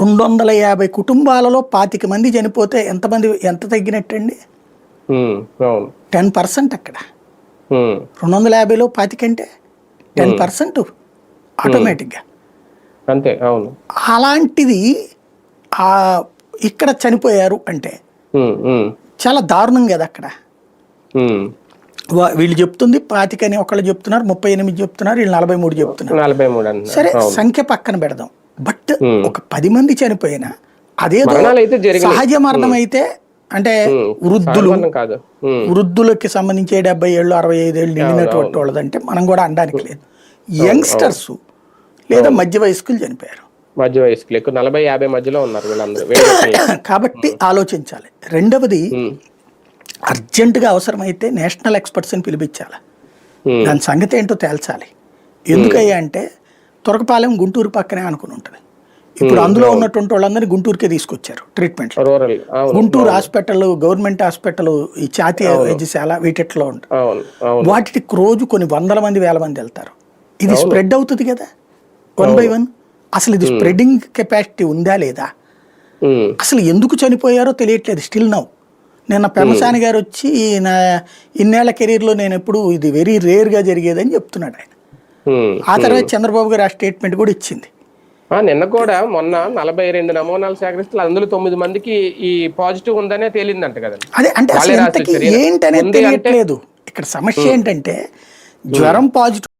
రెండు వందల యాభై కుటుంబాలలో పాతిక మంది చనిపోతే ఎంతమంది ఎంత తగ్గినట్టండి? టెన్ పర్సెంట్ అక్కడ. రెండు వందల యాభైలో పాతిక అంటే టెన్ పర్సెంట్ ఆటోమేటిక్గా. అంతే అవును. అలాంటిది ఆ ఇక్కడ చనిపోయారు అంటే చాలా దారుణం కదా అక్కడ. వీళ్ళు చెప్తుంది పాతికని ఒకళ్ళు చెప్తున్నారు ముప్పై ఎనిమిది చెప్తున్నారు వీళ్ళు నలభై మూడు చెప్తున్నారు. నలభై మూడు అంటున్నారు సరే సంఖ్య పక్కన పెడదాం. బట్. ఒక పది మంది చనిపోయినా అదేదో జరిగినాయి. సహజ మరణం అయితే అంటే వృద్ధులు వృద్ధులకి సంబంధించి డెబ్బై ఏళ్ళు అరవై ఐదు ఏళ్ళు నిండినటువంటి వాళ్ళదంటే మనం కూడా అనడానికి లేదు. యంగ్స్టర్స్ లేదా మధ్య వయస్కులు చనిపోయారు. మధ్య వయస్కులు ఎక్కువ నలభై యాభై మధ్యలో ఉన్నారు వీళ్ళందరూ కాబట్టి ఆలోచించాలి. రెండవది అర్జెంటుగా అవసరమైతే నేషనల్ ఎక్స్పర్ట్స్ని పిలిపించాలి. దాని సంగతి ఏంటో తేల్చాలి. ఎందుకయ్యా అంటే తురకపాలెం గుంటూరు పక్కనే అనుకుని ఉంటుంది. ఇప్పుడు అందులో ఉన్నటువంటి వాళ్ళందరినీ గుంటూరుకే తీసుకొచ్చారు treatment Guntur hospital government hospital ఈ జాతీయ వైద్యశాల వీటిట్లో అవును వాటికి రోజు కొన్ని వందల మంది వేల మంది వెళ్తారు. ఇది స్ప్రెడ్ అవుతుంది కదా? వన్ బై వన్ అసలు ఇది స్ప్రెడింగ్ కెపాసిటీ ఉందా లేదా? అసలు ఎందుకు చనిపోయారో తెలియట్లేదు స్టిల్ నౌ నిన్న పెమసాని గారు వచ్చి నా ఇన్నేళ్ళ కెరీర్లో నేను ఎప్పుడు ఇది వెరీ రేర్గా జరిగేదని చెప్తున్నాడు ఆయన. ఆ తర్వాత చంద్రబాబు గారు ఆ స్టేట్మెంట్ కూడా ఇచ్చింది. ఆ, నిన్న కూడా మొన్న నలభై రెండు నమూనాలు సేకరిస్తే అందులో తొమ్మిది మందికి ఈ పాజిటివ్ ఉందనే తేలిందంట కదండి. అదే అంటే అసలు. ఏంటనేది అంటే- తెలియట్లేదు. ఇక్కడ సమస్య ఏంటంటే జ్వరం పాజిటివ్